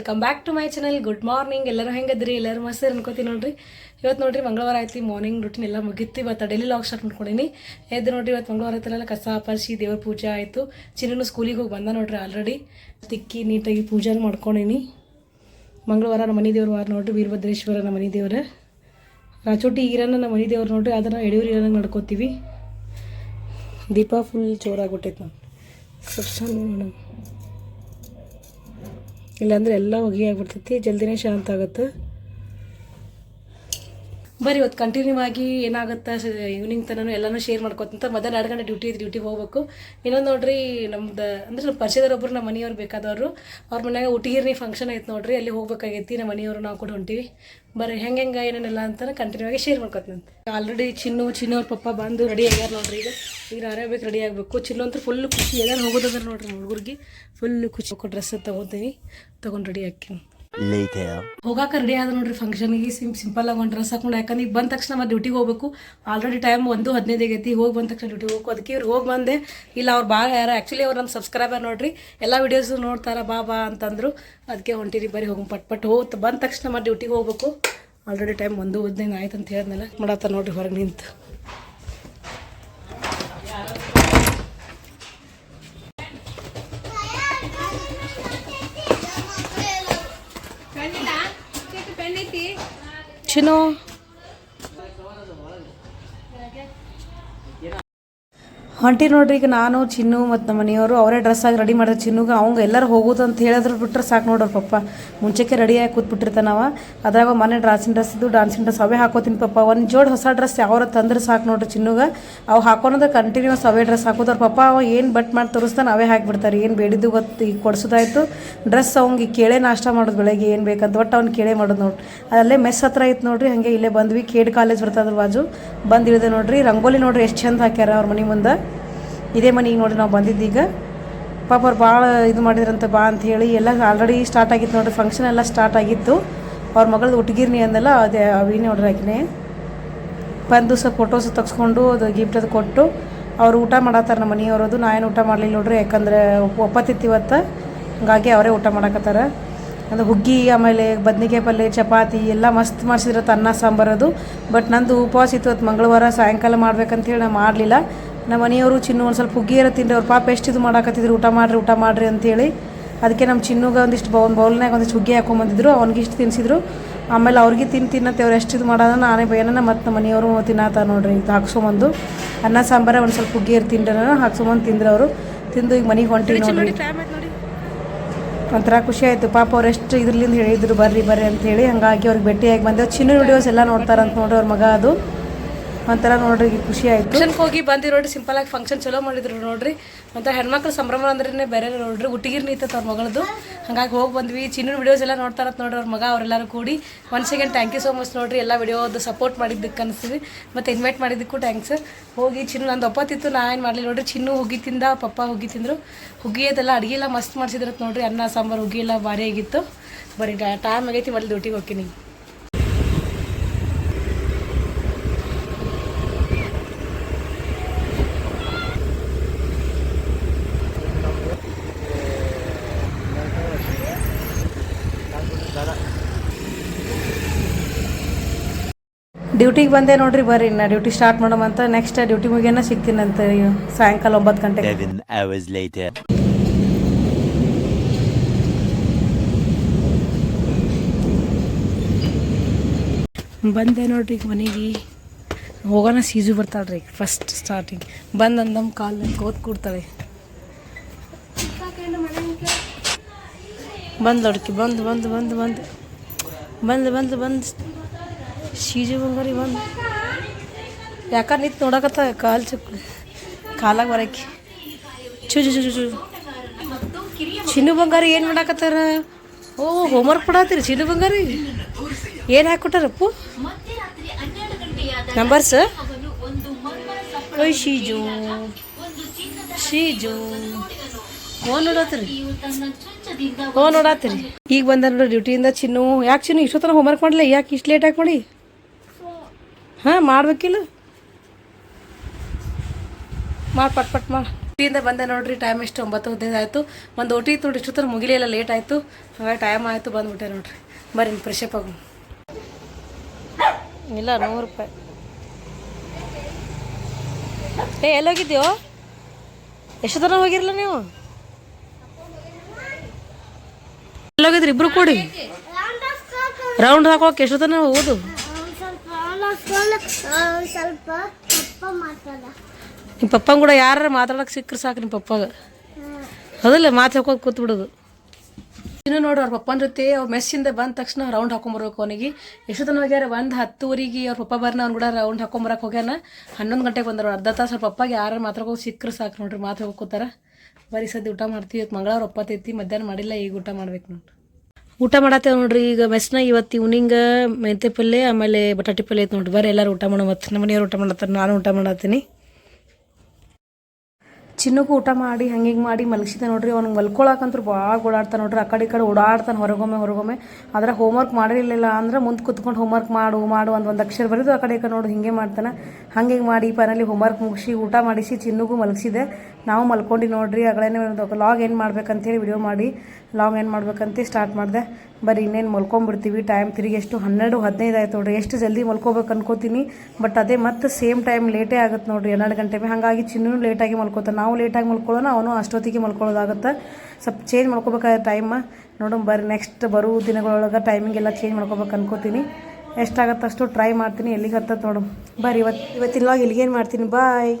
Welcome back to my channel good morning ಎಲ್ಲರೂ ಹೆಂಗದ್ರಿ ಎಲ್ಲರೂ ಮಸ್ತ್ ಅನ್ಕೋತೀನಿ ನೋಡ್ರಿ. ಇವತ್ತು ನೋಡ್ರಿ ಮಂಗಳವಾರ ಆಯ್ತು. ಮಾರ್ನಿಂಗ್ ರೂಟೀನ್ ಎಲ್ಲ ಮುಗಿತ್ತು ಇವತ್ತು ಡೈಲಿ ಲಾಗ್ ಸ್ಟಾರ್ಟ್ ಮಾಡ್ಕೊಂಡಿನಿ. ಎದ್ದು ನೋಡ್ರಿ, ಇವತ್ತು ಮಂಗಳವಾರ ಆಯ್ತಲ್ಲ ಕಸ ಪರಿಸಿ ದೇವ್ರ ಪೂಜೆ ಆಯಿತು. ಚಿನ್ನೂ ಸ್ಕೂಲಿಗೆ ಹೋಗಿ ಬಂದ ನೋಡ್ರಿ ಆಲ್ರೆಡಿ ತಿಕ್ಕಿ ನೀಟಾಗಿ ಪೂಜೆನೂ ಮಾಡ್ಕೊಂಡಿನಿ. ಮಂಗಳವಾರ ನಮ್ಮ ಮನೆ ದೇವ್ರ ವಾರ ನೋಡ್ರಿ. ವೀರಭದ್ರೇಶ್ವರ ನಮ್ಮ ಮನೆ ದೇವ್ರ. ರಾಚೋಟಿ ಈರನ್ನ ನಮ್ಮ ಮನೆ ದೇವ್ರು ನೋಡ್ರಿ. ಅದನ್ನು ಯಡಿಯೂರು ಈರನ್ನ ನಡ್ಕೋತೀವಿ. ದೀಪ ಫುಲ್ ಜೋರಾಗ್ಬಿಟ್ಟೈತೆ ನಾನು ಸಣ್ಣ ನೋಡೋಣ. ಇಲ್ಲಾಂದ್ರೆ ಎಲ್ಲ ಹೊಗೆ ಆಗ್ಬಿಡ್ತೈತಿ ಜಲ್ದಿನೇ ಶಾಂತ ಆಗುತ್ತೆ. ಬರೀ ಇವತ್ತು ಕಂಟಿನ್ಯೂ ಆಗಿ ಏನಾಗುತ್ತೆ ಈವ್ನಿಂಗ್ ತನೂ ಎಲ್ಲನೂ ಶೇರ್ ಮಾಡ್ಕೊತಂತ ಮೊದಲು ಎರಡು ಗಂಟೆ ಡ್ಯೂಟಿ ಡ್ಯೂಟಿಗೆ ಹೋಗ್ಬೇಕು. ಇನ್ನೊಂದು ನೋಡ್ರಿ ನಮ್ದು, ಅಂದ್ರೆ ನಮ್ಮ ಪರಿಚಯದವ್ರೊಬ್ರು ನಮ್ಮ ಮನೆಯವ್ರು ಬೇಕಾದವರು. ಅವ್ರ ಮನ್ಯಾಗ ಊಟಿಗಿರ್ನಿ ಫಂಕ್ಷನ್ ಐತೆ ನೋಡ್ರಿ, ಅಲ್ಲಿ ಹೋಗ್ಬೇಕಾಗೈತಿ, ನಮ್ಮ ಮನೆಯವರು ನಾವು ಕೂಡ ಹೊಂಟಿವಿ. ಬರೀ ಹೆಂಗೆ ಹೆಂಗೆ, ಏನೇನೆಲ್ಲ ಅಂತ ಕಂಟಿನ್ಯೂ ಆಗಿ ಶೇರ್ ಮಾಡ್ಕೊತಂತೆ. ಆಲ್ರೆಡಿ ಚಿನ್ನು ಚಿನ್ನು ಅವ್ರ ಪಪ್ಪ ಬಂದು ರೆಡಿ ಆಗ್ಯಾರ ನೋಡ್ರಿ ಈಗ. ಈಗ ನಾನೇ ಬೇಕು ರೆಡಿ ಆಗಬೇಕು. ಚಿನ್ನು ಅಂತೂ ಫುಲ್ ಖುಷಿ ಎಲ್ಲ ಹೋಗೋದಂದ್ರೆ ನೋಡ್ರಿ ಹುಡುಗರಿಗೆ. ಫುಲ್ ಖುಷಿ. ಡ್ರೆಸ್ ತೊಗೋತೀನಿ, ತೊಗೊಂಡು ರೆಡಿ ಹಾಕಿನಿ. ಹೋಗಾಕ ರೆಡಿ ಆದ ನೋಡ್ರಿ ಫಂಕ್ಷನ್ಗೆ ಸಿಂಪಲ್ ಆಗಿ ಒಂದು ಡ್ರೆಸ್ ಹಾಕೊಂಡು, ಯಾಕಂದ್ರೆ ಈಗ ಬಂದ ತಕ್ಷಣ ಮತ್ತೆ ಡ್ಯೂಟಿಗೆ ಹೋಗ್ಬೇಕು. ಆಲ್ರೆಡಿ ಟೈಮ್ ಒಂದು ಹದಿನೈದು ಆಗೈತಿ, ಹೋಗಿ ಬಂದ ತಕ್ಷಣ ಡ್ಯೂಟಿಗೆ ಹೋಗ್ಬೇಕು ಅದಕ್ಕೆ ಇವ್ರು ಹೋಗಿ ಬಂದೆ. ಇಲ್ಲ, ಅವ್ರು ಭಾಳ ಯಾರು ಆ್ಯಕ್ಚುಲಿ ಅವ್ರು ನಮ್ಮ ಸಬ್ಸ್ಕ್ರೈಬರ್ ನೋಡ್ರಿ, ಎಲ್ಲ ವೀಡಿಯೋಸು ನೋಡ್ತಾರ, ಬಾ ಬಾ ಅಂತಂದ್ರು. ಅದಕ್ಕೆ ಹೊಂಟಿರಿ ಬರೀ ಹೋಗಿ, ಪಟ್ ಪಟ್ ಹೋತ್ ಬಂದ ತಕ್ಷಣ ಮತ್ತೆ ಡ್ಯೂಟಿಗೆ ಹೋಗ್ಬೇಕು. ಆಲ್ರೆಡಿ ಟೈಮ್ ಒಂದು ಹದಿನೈದು ಆಯ್ತು ಅಂತ ಹೇಳಿದ್ನಲ್ಲ ಮಾಡತ್ತ ನೋಡ್ರಿ ಹೊರಗೆ ನಿಂತು. ಚಿನ್ನು ಹೊಂಟಿ ನೋಡ್ರಿ ಈಗ ನಾನು, ಚಿನ್ನು ಮತ್ತು ನಮ್ಮ ಮನೆಯವರು ಅವರೇ ಡ್ರೆಸ್ ಆಗಿ ರೆಡಿ ಮಾಡಿದ್ರೆ. ಚಿನ್ನುಗೆ ಅವಂಗ ಎಲ್ಲರೂ ಹೋಗೋದು ಅಂತ ಹೇಳಿದ್ರು ಬಿಟ್ಟರೆ ಸಾಕು ನೋಡ್ರಿ ಪಪ್ಪ. ಮುಂಚೆಗೆ ರೆಡಿಯಾಗಿ ಕೂತ್ಬಿಟ್ಟಿರ್ತಾನವ ಅದ್ರಾಗ ಮನೆ ಡ್ರಾಸಿನ ಡ್ರೆಸ್ ಇದ್ದು ಡಾನ್ಸಿನ ಡ್ರೆಸ್ ಅವೇ ಹಾಕೋತೀನಿ ಪಪ್ಪ. ಒಂದು ಜೋಡಿ ಹೊಸ ಡ್ರೆಸ್ ಯಾವ್ರ ತಂದ್ರೆ ಸಾಕು ನೋಡ್ರಿ ಚಿನ್ನುಗೆ. ಅವು ಹಾಕೋನದ ಕಂಟಿನ್ಯೂಸ್ ಅವೇ ಡ್ರೆಸ್ ಹಾಕೋದ್ರ ಪಪ್ಪ ಅವ ಏನು ಬಟ್ ಮಾಡಿ ತೋರಿಸ್ತಾನೆ ಅವೇ ಹಾಕಿಬಿಡ್ತಾರೆ. ಏನು ಬೇಡಿದ್ದು ಗೊತ್ತು ಈಗ ಕೊಡಿಸೋದಾಯ್ತು. ಡ್ರೆಸ್ ಅವಂಗೆ ಕೇಳೇ ನಾಷ್ಟ ಮಾಡೋದು ಬೆಳಗ್ಗೆ ಏನು ಬೇಕಂತ ಒಟ್ಟು ಅವ್ನು ಕೇಳೇ ಮಾಡೋದು ನೋಡ್ರಿ. ಅಲ್ಲೇ ಮೆಸ್ ಹತ್ರ ಐತೆ ನೋಡ್ರಿ. ಹಾಗೆ ಇಲ್ಲೇ ಬಂದ್ವಿ. ಕೇಡ್ ಕಾಲೇಜ್ ಬರ್ತದ್ರ ಬಾಜು. ಬಂದಿಳಿದೆ ನೋಡ್ರಿ. ರಂಗೋಲಿ ನೋಡ್ರಿ ಎಷ್ಟು ಚಂದ ಹಾಕ್ಯಾರ ಅವ್ರ ಮನೆ ಮುಂದೆ. ಇದೇ ಮನೆಗೆ ನೋಡಿ ನಾವು ಬಂದಿದ್ದೀಗ. ಪಾಪ ಅವ್ರು ಭಾಳ ಇದು ಮಾಡಿದ್ರಂತ ಬಾ ಅಂತ ಹೇಳಿ ಎಲ್ಲ ಆಲ್ರೆಡಿ ಸ್ಟಾರ್ಟ್ ಆಗಿತ್ತು ನೋಡ್ರಿ ಫಂಕ್ಷನ್ ಎಲ್ಲ ಸ್ಟಾರ್ಟ್ ಆಗಿತ್ತು. ಅವ್ರ ಮಗಳದ್ದು ಹುಟ್ಟಿಗಿರ್ನಿ ಅಂದೆಲ್ಲ, ಅದೇ ಅವಿ ನೋಡ್ರಿ ಬಂದು ಸ್ವಲ್ಪ ಫೋಟೋಸ್ ತೆಗ್ಸ್ಕೊಂಡು ಅದು ಗಿಫ್ಟ್ ಅದು ಕೊಟ್ಟು, ಅವ್ರು ಊಟ ಮಾಡತ್ತಾರ ನಮ್ಮ ಮನೆಯವ್ರದು, ನಾ ಏನು ಊಟ ಮಾಡಲಿಲ್ಲ ನೋಡ್ರಿ, ಯಾಕಂದ್ರೆ ಒಪ್ಪತ್ತಿತ್ತು ಇವತ್ತು ಹಂಗಾಗಿ ಅವರೇ ಊಟ ಮಾಡಕತ್ತಾರ. ಅಂದ್ರೆ ಹುಗ್ಗಿ, ಆಮೇಲೆ ಬದ್ನಿಕಾಯಿ ಪಲ್ಯ ಚಪಾತಿ ಎಲ್ಲ ಮಸ್ತ್ ಮಾಡಿಸಿದ್ರೆ ಅನ್ನ ಸಾಂಬಾರದು ಬಟ್ ನಂದು ಉಪವಾಸ ಇತ್ತು ಅದು ಮಂಗಳವಾರ ಸಾಯಂಕಾಲ ಮಾಡ್ಬೇಕಂತ ಹೇಳಿ ನಾನು ಮಾಡಲಿಲ್ಲ. ನಮ್ಮ ಮನೆಯವರು ಚಿನ್ನು ಒಂದು ಸ್ವಲ್ಪ ಹುಗ್ಗಿ ಇರೋ ತಿನ್ರಿ ಅವ್ರ ಪಾಪ ಎಷ್ಟು ಇದು ಮಾಡಾಕತ್ತಿದ್ರು ಊಟ ಮಾಡ್ರಿ ಊಟ ಮಾಡ್ರಿ ಅಂತೇಳಿ. ಅದಕ್ಕೆ ನಮ್ಮ ಚಿನ್ನುಗೆ ಒಂದಿಷ್ಟು ಬೌಲ್ ಬೌಲ್ನಾಗ ಒಂದಿಷ್ಟು ಹುಗ್ಗಿ ಹಾಕೊಂಬಂದಿದ್ರು ಅವ್ನಿಗೆ ತಿನ್ಸಿದ್ರು. ತಿನ್ನಿಸಿದ್ರು ಆಮೇಲೆ ಅವ್ರಿಗೆ ತಿನ್ ತಿನ್ನತ್ತೆ ಅವ್ರು ಎಷ್ಟು ಇದು ಮಾಡೋದ ನಾನೇ ಬೇನ ಮತ್ತು ನಮ್ಮ ಮನೆಯವರು ತಿನ್ನತ್ತ ನೋಡ್ರಿ ಇದು ಹಾಕ್ಸ್ಕೊಂಬಂದು. ಅನ್ನ ಸಾಂಬಾರ ಒಂದು ಸ್ವಲ್ಪ ಹುಗ್ಗಿ ತಿಂಡ್ರ ಹಾಕ್ಸ್ಕೊಂಬಂದು ತಿಂದ್ರು ಅವರು ತಿಂದು ಈಗ ಮನೆಗೆ ಹೊಂಟಿ ನೋಡ್ರಿ. ಒಂಥರ ಖುಷಿ ಆಯಿತು. ಪಾಪ ಅವ್ರು ಎಷ್ಟು ಇದ್ರಲ್ಲಿಂದ ಹೇಳಿದ್ರು ಬರ್ರಿ ಬರ್ರಿ ಅಂತ ಹೇಳಿ ಹಂಗಾಗಿ ಅವ್ರಿಗೆ ಭೇಟಿಯಾಗಿ ಬಂದೆವು ಚಿನ್ನ ವಿಡಿಯೋಸ್ ಎಲ್ಲ ನೋಡ್ತಾರಂತ ನೋಡ್ರಿ ಅವ್ರ ಮಗ ಅದು. ಒಂಥರ ನೋಡ್ರಿ ಖುಷಿ ಆಯ್ತು. ಫಂಕ್ಷನ್ ಹೋಗಿ ಬಂದಿ ನೋಡ್ರಿ ಸಿಂಪಲ್ ಆಗಿ ಫಂಕ್ಷನ್ ಚಲೋ ಮಾಡಿದ್ರು ನೋಡ್ರಿ. ಒಂಥರ ಹೆಣ್ಮಕ್ಳು ಸಂಭ್ರಮ ಅಂದ್ರೆ ಬೇರೆ ನೋಡ್ರಿ. ಹುಟ್ಟಿಗಿರ್ ನಿಂತೈತೆ ಅವ್ರ ಮಗಳದು. ಹಂಗಾಗಿ ಹೋಗಿ ಬಂದ್ವಿ. ಚಿನ್ನ ವಿಡಿಯೋಸ್ ಎಲ್ಲ ನೋಡ್ತಾರತ್ ನೋಡ್ರಿ ಅವ್ರ ಮಗ, ಅವರೆಲ್ಲರೂ ಕೂಡಿ. One second thank you so much ನೋಡ್ರಿ. ಎಲ್ಲ ವಿಡಿಯೋದು ಸಪೋರ್ಟ್ ಮಾಡಿದ್ದಕ್ಕೆ ಅನಿಸ್ತೀವಿ ಮತ್ತು ಇನ್ವೈಟ್ ಮಾಡಿದ್ದಕ್ಕೂ ಥ್ಯಾಂಕ್ಸ್ ಹೋಗಿ ಚಿನ್ನು ನಂದು ತಿತ್ತು ನಾ ಏನು ಮಾಡಲಿ ನೋಡ್ರಿ, ಚಿನ್ನು ಹುಗ್ಗಿ ತಿಂದ, ಪಪ್ಪ ಹುಗ್ಗಿ ತಿಂದರು. ಹುಗ್ಗಿ ಅದೆಲ್ಲ ಅಡುಗೆ ಎಲ್ಲ ಮಸ್ತ್ ಮಾಡಿಸಿದ್ರತ್ ನೋಡ್ರಿ. ಅನ್ನ, ಸಾಂಬಾರು, ಹುಗ್ಗಿ ಎಲ್ಲ ಭಾರಿ ಆಗಿತ್ತು. ಬರೀ ಟೈಮ್ ಆಗೈತಿ ಮೊದಲು ಡ್ಯೂಟಿಗೆ ಹೋಗ್ತೀನಿ. ಡ್ಯೂಟಿಗೆ ಬಂದೆ ನೋಡ್ರಿ ಬರ್ರಿ ನಾ ಡ್ಯೂಟಿ ಸ್ಟಾರ್ಟ್ ಮಾಡೋಮಂತ ನೆಕ್ಸ್ಟ್ ಡ್ಯೂಟಿ ಮುಗಿಯೋಣ ಸಿಗ್ತೀನಂತ ಸಾಯಂಕಾಲ ಒಂಬತ್ತು ಗಂಟೆಗೆ. ಬಂದೆ ನೋಡ್ರಿ ಈಗ ಮನೆಗೆ. ಹೋಗೋಣ ಸೀಜು ಬರ್ತಾಳ್ರಿ ಫಸ್ಟ್ ಸ್ಟಾರ್ಟಿಂಗ್ ಬಂದು ಅಂದಮ್ ಕಾಲ್ ಕೋತ್ ಕೂಡ್ತಾಳೆ ಬಂದು ಲಡ್ಕಿ ಬಂದು ಬಂದು ಬಂದು ಬಂದು. ಬಂದು ಬಂದು ಬಂದು. ಶೀಜು ಬಂಗಾರಿ ಬಂದು. ಯಾಕಂದ್ರೆ ನಿಂತು ನೋಡಕತ್ತ ಕಾಲು ಚುಕ್ ಕಾಲಾಗ ಬರಕ್ಕೆ ಚುಜು ಚು ಚು ಚು ಚು. ಚಿನ್ನು ಬಂಗಾರಿ ಏನು ಮಾಡಾಕತ್ತಾರ? ಓ ಹೋಮ್ವರ್ಕ್ ಕೊಡತ್ತೀರಿ ಚಿನ್ನು ಬಂಗಾರಿ? ಏನು ಹಾಕ್ಕೊಟ್ಟಾರಪ್ಪು ನಂಬರ್ಸ್ ಓಯ್ ಶೀಜು. ಶೀಜು. ಹೋ ನೋಡತ್ರಿ. ಫೋನ್ ನೋಡತ್ರಿ. ಈಗ ಬಂದ ನೋಡ್ರಿ ಡ್ಯೂಟಿಯಿಂದ ಚಿನ್ನು. ಯಾಕೆ ಚಿನ್ನು ಇಷ್ಟೊತ್ತನ ಹೋಮ್ವರ್ಕ್ ಮಾಡಲಿ ಯಾಕೆ ಇಷ್ಟು ಲೇಟ್ ಹಾಕಿ ಮಾಡಿ ಹಾಂ ಮಾಡ್ಬೇಕಿಲ್ಲ. ಮಾಡಿ ಪಟ್ ಪಟ್ ಮಾಡಿ. ಡ್ಯೂಟಿಯಿಂದ ಬಂದೆ ನೋಡ್ರಿ ಟೈಮ್ ಎಷ್ಟು? ಒಂಬತ್ತು ಹದಿನೈದು ಆಯಿತು. ಒಂದು ಓಟಿ ಇತ್ತು ನೋಡಿ ಇಷ್ಟೊತ್ತರ ಮುಗಿಲಿಲ್ಲ ಲೇಟ್ ಆಯಿತು. ಹಾಗಾಗಿ ಟೈಮ್ ಆಯಿತು ಬಂದ್ಬಿಟ್ಟೆ ನೋಡ್ರಿ. ಬರ್ರಿ ಫ್ರೆಶ್ ಅಪ್ ಆಗು ಇಲ್ಲ ನೂರು ರೂಪಾಯಿ. ಏ ಎಲ್ಲೋಗಿದ್ಯೋ ಎಷ್ಟು ತನ ಹೋಗಿರಲ್ಲ ನೀವು? ಎಲ್ಲೋಗಿದ್ರಿ ಇಬ್ರು ಕೂಡಿ? ರೌಂಡ್ ಹಾಕೋಕೆ ಎಷ್ಟು ತನ ಮಾತಾಡ. ನಿಮ್ಮ ಪಪ್ಪನ ಕೂಡ ಯಾರು ಮಾತಾಡೋಕೆ ಸಿಕ್ಕರೆ ಸಾಕು ನಿಮ್ಮ ಪಪ್ಪಾಗ. ಅದಲ್ಲ ಮಾತು ಹಾಕೋದು ಕೂತ್ಬಿಡೋದು ಇನ್ನು ನೋಡ್ರಿ ಅವ್ರ ಪಪ್ಪನ ಜೊತೆ ಅವ್ರ ಮೆಸ್ಸಿಂದ ಬಂದ ತಕ್ಷಣ ರೌಂಡ್ ಹಾಕೊಂಬರ್ಬೇಕು ಅವನಿಗೆ. ಎಷ್ಟು ತನ ಹೋಗ್ಯಾರ ಒಂದು ಹತ್ತುವರೆಗೆ ಅವ್ರ ಪಪ್ಪ ಬರ್ನ ಅವ್ನು ಕೂಡ ರೌಂಡ್ ಹಾಕೊಂಬರಕ್ಕೆ ಹೋಗ್ಯಾನ? ಹನ್ನೊಂದು ಗಂಟೆಗೆ ಬಂದರು ಅರ್ಧ ತಾಸು ಅವ್ರ ಪಪ್ಪಾಗೆ ಯಾರು ಮಾತಾಡ್ಕೋ ಸಿಕ್ಕರೆ ಸಾಕು ನೋಡ್ರಿ ಮಾತು ಹೋಗ್ಕೋತಾರ ಬರೀ ಸದ್ಯ ಊಟ ಮಾಡ್ತೀವಿ. ಇವತ್ತು ಮಂಗಳವಾರ ಒಪ್ಪತ್ತೈತಿ ಮಧ್ಯಾಹ್ನ ಮಾಡಿಲ್ಲ, ಈಗ ಊಟ ಮಾಡ್ಬೇಕು ನೋಡ್ರಿ ಊಟ ಮಾಡತ್ತೇವೆ ನೋಡ್ರಿ, ಈಗ ಮೆಸ್ನ ಇವತ್ತು ಇವ್ನಿಂಗ ಮೆಂತೆ ಪಲ್ಯ, ಆಮೇಲೆ ಬಟಾಟಿ ಪಲ್ಯ ಐತೆ ನೋಡ್ರಿ. ಬರ್ರಿ ಎಲ್ಲರೂ ಊಟ ಮಾಡೋ ಮತ್ತೆ. ನಮ್ಮ ಮನೆಯವ್ರು ಊಟ ಮಾಡತ್ತಾರೆ ನಾನು ಊಟ ಮಾಡತ್ತೀನಿ ಚಿನ್ನಗೂ ಊಟ ಮಾಡಿ, ಹಂಗೆ ಹಿಂಗೆ ಮಾಡಿ ಮಲಗಿಸಿದೆ ನೋಡ್ರಿ ಅವ್ನಿಗೆ ಮಲ್ಕೊಳಕಂತ್ರು ಭಾಳ ಓಡಾಡ್ತಾನೆ ನೋಡ್ರಿ. ಆ ಕಡೆ ಈ ಕಡೆ ಓಡಾಡ್ತಾನೆ ಹೊರಗೊಮ್ಮೆ ಹೊರಗೊಮ್ಮೆ. ಆದ್ರೆ ಹೋಮ್ವರ್ಕ್ ಮಾಡಿರಲಿಲ್ಲ ಅಂದ್ರೆ ಮುಂದೆ ಕುತ್ಕೊಂಡು ಹೋಮ್ವರ್ಕ್ ಮಾಡು ಮಾಡು ಅಂತ ಒಂದು ಅಕ್ಷರ ಬರೆದು ಆ ಕಡೆ ಈ ಕಡೆ ನೋಡು, ಹಿಂಗೆ ಮಾಡ್ತಾನೆ. ಹಂಗೆ ಮಾಡಿ ಫೈನಲಿ ಹೋಮ್ವರ್ಕ್ ಮುಗಿಸಿ, ಊಟ ಮಾಡಿಸಿ, ಚಿನ್ನಗೂ ಮಲಗಿಸಿದೆ. ನಾವು ಮಲ್ಕೊಂಡು ನೋಡ್ರಿ ಒಂದು ಲಾಗ್ ಏನು ಮಾಡ್ಬೇಕಂತೇಳಿ ವಿಡಿಯೋ ಮಾಡಿ ಲಾಗ್ ಏನು ಮಾಡ್ಬೇಕಂತ ಸ್ಟಾರ್ಟ್ ಮಾಡಿದೆ. ಬರೀ ಇನ್ನೇನು ಮಲ್ಕೊಂಬಿಡ್ತೀವಿ ಟೈಮ್ ತಿರುಗಿ ಎಷ್ಟು ಹನ್ನೆರಡು, ಹದಿನೈದು ಆಯ್ತು ನೋಡ್ರಿ, ಎಷ್ಟು ಜಲ್ದಿ ಮಲ್ಕೋಬೇಕು ಅನ್ಕೋತೀನಿ. ಬಟ್ ಅದೇ ಮತ್ತೆ ಸೇಮ್ ಟೈಮ್ ಲೇಟೇ ಆಗುತ್ತೆ ನೋಡ್ರಿ, ಹನ್ನೆರಡು ಗಂಟೆ ಹಾಗಾಗಿ ಚಿನ್ನೂ ಲೇಟಾಗಿ ಮಲ್ಕೋತಾನೆ ನಾವು ಲೇಟಾಗಿ ಮಲ್ಕೊಳ್ಳೋಣ ಅವನು ಅಷ್ಟೊತ್ತಿಗೆ ಮಲ್ಕೊಳ್ಳೋದಾಗುತ್ತೆ. ಸ್ವಲ್ಪ ಚೇಂಜ್ ಮಾಡ್ಕೋಬೇಕಾದ ಟೈಮ್ ನೋಡೋಣ ಬರ್ರಿ ನೆಕ್ಸ್ಟ್ ಬರುವ ದಿನಗಳೊಳಗೆ ಟೈಮಿಂಗ್ ಎಲ್ಲ ಚೇಂಜ್ ಮಾಡ್ಕೋಬೇಕು ಅನ್ಕೋತೀನಿ. ಎಷ್ಟಾಗತ್ತೆ ಅಷ್ಟು ಟ್ರೈ ಮಾಡ್ತೀನಿ, ಎಲ್ಲಿಗೆ ಹತ್ತತ್ತೆ ನೋಡು ಬರ್ರಿ ಇವತ್ತು ಇವತ್ತಿನ ಇಲ್ಲಿಗೇನು ಮಾಡ್ತೀನಿ ಬಾಯ್